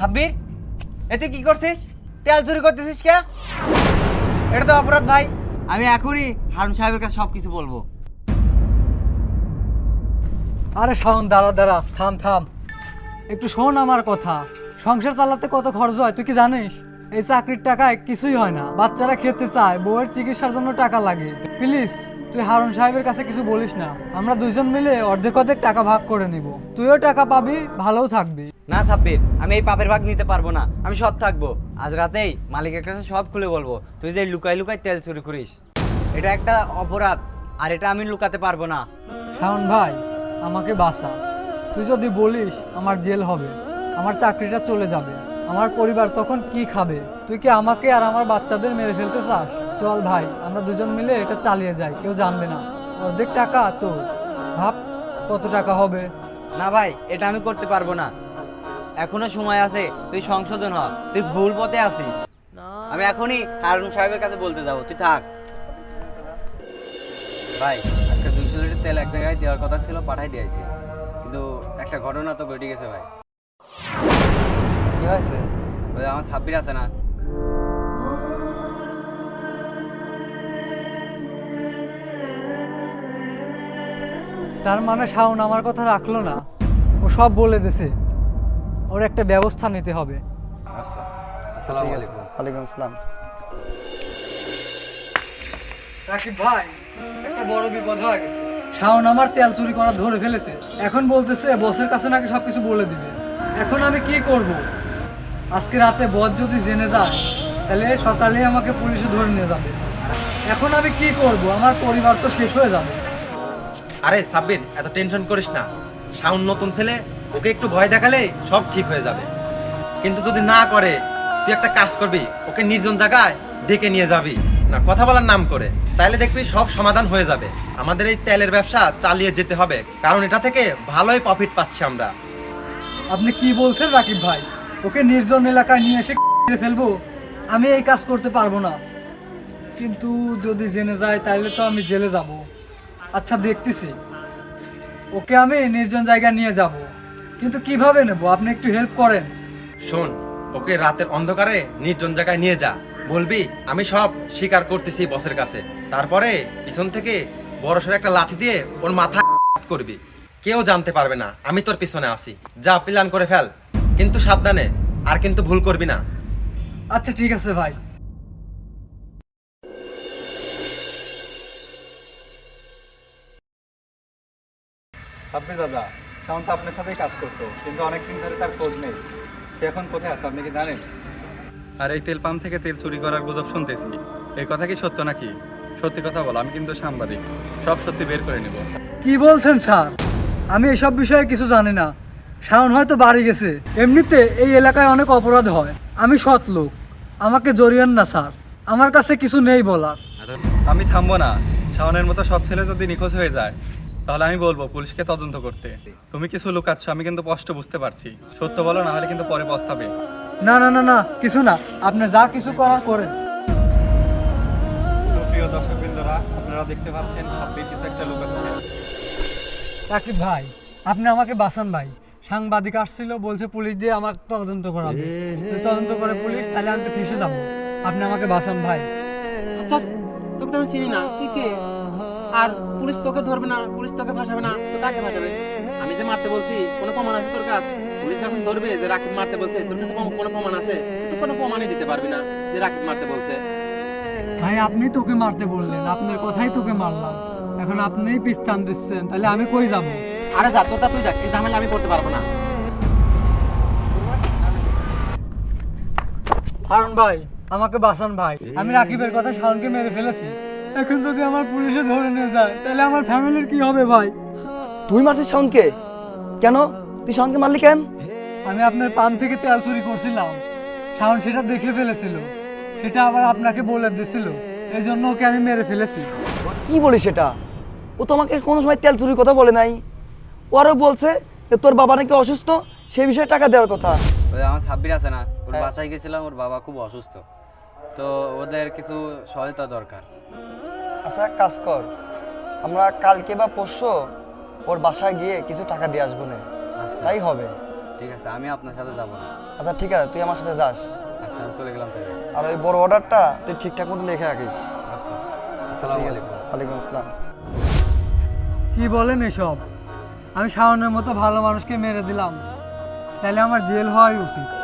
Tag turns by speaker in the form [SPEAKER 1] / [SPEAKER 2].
[SPEAKER 1] সাব্বির এ তুই কি করছিস? তেল চুরি করতেছিস কে? এটা তো অপরাধ ভাই। আমি এখনই হারুন সাহেবের কাছে সব কিছু বলব।
[SPEAKER 2] আরে শাওন দাঁড়া দাঁড়া থাম থাম। একটু শোন আমার কথা। সংসার চালাতে কত খরচ হয় তুই কি জানিস? এই চাকরির টাকায় কিছুই হয় না। বাচ্চারা খেতে চায় বউয়ের চিকিৎসার জন্য টাকা লাগে। প্লিজ। তুই হারুন সাহেবের কাছে কিছু বলিস না। আমরা দুইজন মিলে অর্ধেক অর্ধেক টাকা ভাগ করে নিব। তুইও টাকা পাবি ভালোও থাকবি।
[SPEAKER 1] না সাব্বির আমি এই পাপের ভাগ নিতে পারব না। আমি সৎ থাকব। আজ রাতেই মালিকের কাছে সব খুলে বলব তুই যে লুকাই লুকাই তেল চুরি করিস। এটা একটা অপরাধ আর এটা আমি লুকাতে পারব না।
[SPEAKER 2] শাওন ভাই আমাকে বাঁচা। তুই যদি বলিস আমার জেল হবে। আমার চাকরিটা চলে যাবে। আমার পরিবার তখন কি খাবে? তুই কি আমাকে আর আমার বাচ্চাদের মেরে ফেলতে চাস? চল ভাই, আমরা দুজন মিলে এটা চালিয়ে যাই, কেউ জানবে না। অর্ধেক টাকা তো ভাব, কত টাকা হবে?
[SPEAKER 1] না ভাই, এটা আমি করতে পারব না। এখনও সময় আছে, তুই সংশোধন হ। তুই ভুল পথে আছিস। আমি এখনই হারুন সাহেবের কাছে বলতে যাব, তুই থাক। ভাই, আজকে দুইশো লিটার তেল এক জায়গায় দেওয়ার কথা ছিল, পাঠাই দিয়েছি। কিন্তু একটা ঘটনা তো ঘটে গেছে ভাই।
[SPEAKER 2] হয়েছে?
[SPEAKER 1] ওই আমার সাব্বির আছে না।
[SPEAKER 2] তার মানে শাওন আমার কথা রাখল না। ও সব বলে দিছে। ওর একটা ব্যবস্থা নিতে হবে।
[SPEAKER 1] আচ্ছা আসসালামু আলাইকুম।
[SPEAKER 3] ওয়ালাইকুম আসসালাম।
[SPEAKER 2] রাকিব ভাই একটা বড় বিপদ হয়ে গেছে। শাওন আমার তেল চুরি করা ধরে ফেলেছে। এখন বলতেছে বসের কাছে নাকি সবকিছু বলে দিবে। এখন আমি কি করব? আজকে রাতে বস যদি জেনে যায় তাহলে সকালে আমাকে পুলিশে ধরে নিয়ে যাবে। এখন আমি কি করব? আমার পরিবার তো শেষ হয়ে যাবে।
[SPEAKER 4] আরে সাব্বির এত টেনশন করিস না। শাওন নতুন ছেলে ওকে একটু ভয় দেখালে সব ঠিক হয়ে যাবে। কিন্তু যদি না করে তুই একটা কাজ করবি ওকে নির্জন জায়গায় ডেকে নিয়ে যাবি। না কথা বলার নাম করে। তাইলে দেখবি সব সমাধান হয়ে যাবে। আমাদের এই তেলের ব্যবসা চালিয়ে যেতে হবে কারণ এটা থেকে ভালোই প্রফিট পাচ্ছি আমরা।
[SPEAKER 2] আপনি কি বলছেন রাকিব ভাই? ওকে নির্জন এলাকায় নিয়ে এসে ফেলব? আমি এই কাজ করতে পারব না। কিন্তু যদি জেনে যায়, তাহলে তো আমি জেলে যাব। আচ্ছা দেখতেছি। ওকে আমি নির্জন জায়গায় নিয়ে যাব। কিন্তু কীভাবে নেব? আপনি একটু হেল্প করেন।
[SPEAKER 4] শোন, ওকে রাতের অন্ধকারে নির্জন জায়গায় নিয়ে যা। বলবি, আমি সব স্বীকার করতেছি বসের কাছে। তারপরে পিছন থেকে বড়সড় একটা লাঠি দিয়ে ওর মাথা করবি। কেউ জানতে পারবে না, আমি তোর পিছনে আসি যা প্ল্যান করে ফেল। কিন্তু সাবধানে আর কিন্তু ভুল করবি না।
[SPEAKER 2] আচ্ছা ঠিক আছে ভাই।
[SPEAKER 5] আপনি দাদা শাওন তো আপনার সাথেই কাজ করতো কিন্তু অনেকদিন ধরে তার খোঁজ নেই। সে এখন কোথায় আছে আপনি কি জানেন? আর এই তেল পাম্প থেকে তেল চুরি করার গুজব শুনতেছি। এই কথা কি সত্য নাকি? সত্যি কথা বলো আমি কিন্তু সাংবাদিক। সব সত্যি বের করে নেব।
[SPEAKER 2] কি বলছেন স্যার? আমি এসব বিষয়ে কিছু জানি না। শাওন হয়তো বাড়ি গেছে। এমনিতে এই এলাকায় অনেক অপরাধ হয়। আমি সৎ লোক। আমাকে জড়িয়েন না স্যার। আমার কাছে কিছু নেই বলার।
[SPEAKER 5] আমি থামবো না। শাওনের মতো সৎ ছেলে যদি নিখোঁজ হয়ে যায় তাহলে আমি বলব পুলিশকে তদন্ত করতে। তুমি কিছু লুকাচ্ছ আমি কিন্তু স্পষ্ট বুঝতে পারছি। সত্য বলো না হলে কিন্তু পরে পস্তাবে।
[SPEAKER 2] না না না না কিছু না। আপনি যা কিছু করার করেন।
[SPEAKER 5] প্রিয় দর্শকবৃন্দরা আপনারা দেখতে পাচ্ছেন সাব্বির কিছু একটা লুকাচ্ছে।
[SPEAKER 2] রাকিব ভাই আপনি আমাকে বাঁচান ভাই। সাংবাদিক আসছিল বলছে পুলিশ দিয়ে আমার তদন্ত করাবে। তদন্ত করে পুলিশ তাহলে আমি তো ফেসে যাব। আপনি আমাকে বাঁচান ভাই।
[SPEAKER 6] আচ্ছা তোকে তো আমি চিনি না। তুই কে? আর পুলিশ তোকে ধরবে না পুলিশ তোকে ফাঁসাবে না তো কাকে ফাঁসাবে? আমি যে মারতে বলছি কোনো প্রমাণ আছে তোর কাছে? পুলিশ যখন ধরবে যে রাকিব মারতে বলছে তোর কাছে কোনো প্রমাণ আছে? তুই কোনো প্রমাণই দিতে পারবি না যে রাকিব মারতে বলছে।
[SPEAKER 2] ভাই আপনি তোকে মারতে বললেন আপনার কথাই তোকে মারলাম। এখন আপনিই পিস্তান দিচ্ছেন তাহলে আমি কই যাব?
[SPEAKER 6] আরে যা তোরটা তুই দেখ এই ঝামেলা আমি করতে পারব না।
[SPEAKER 2] হারুন ভাই আমাকে বাঁচান ভাই। আমি রাকিবের কথা শাওনকে মেরে ফেলেছি। এখন যদি আমার পুলিশে ধরে নিয়ে যায় তাহলে আমার ফ্যামিলির কি হবে ভাই?
[SPEAKER 3] তুই মারছিস শাওনকে? কেন? তুই শাওনকে মারলি কেন?
[SPEAKER 2] আমি আপনার পান থেকে তেল চুরি করছিলাম। শাওন সেটা দেখে ফেলেছিল। সেটা আবার আপনাকে বলে দিয়েছিল। এই জন্য ওকে আমি মেরে ফেলেছি।
[SPEAKER 3] কি বলিস সেটা? ও তো আমাকে কোনো সময় তেল চুরির কথা বলে নাই। ওরও বলছে যে তোর বাবা নাকি অসুস্থ সেই বিষয়ে টাকা দেওয়ার কথা।
[SPEAKER 1] ওই আমার সাব্বির আছে না ওর
[SPEAKER 3] হ্যাঁ।
[SPEAKER 1] বাসায় গেছিলাম ওর বাবা খুব অসুস্থ। তো ওদের কিছু সহায়তা দরকার।
[SPEAKER 3] আচ্ছা কাজ কর। আমরা কালকে বা পরশু ওর বাসায় গিয়ে কিছু টাকা দিয়ে আসব না।
[SPEAKER 1] আচ্ছা।
[SPEAKER 3] তাই হবে?
[SPEAKER 1] ঠিক আছে আমি আপনার সাথে যাব না।
[SPEAKER 3] আচ্ছা ঠিক আছে তুই আমার সাথে যাস।
[SPEAKER 1] আচ্ছা আমি চলে গেলাম তাহলে।
[SPEAKER 3] আর ওই বড় অর্ডারটা তুই ঠিকঠাক মতো লিখে রাখিস।
[SPEAKER 1] আচ্ছা আসসালামু আলাইকুম।
[SPEAKER 3] ওয়ালাইকুম আসসালাম।
[SPEAKER 2] কি বলেন এসব? আমি শাওনের মতো ভালো মানুষকে মেরে দিলাম। তাহলে আমার জেল হওয়াই উচিত।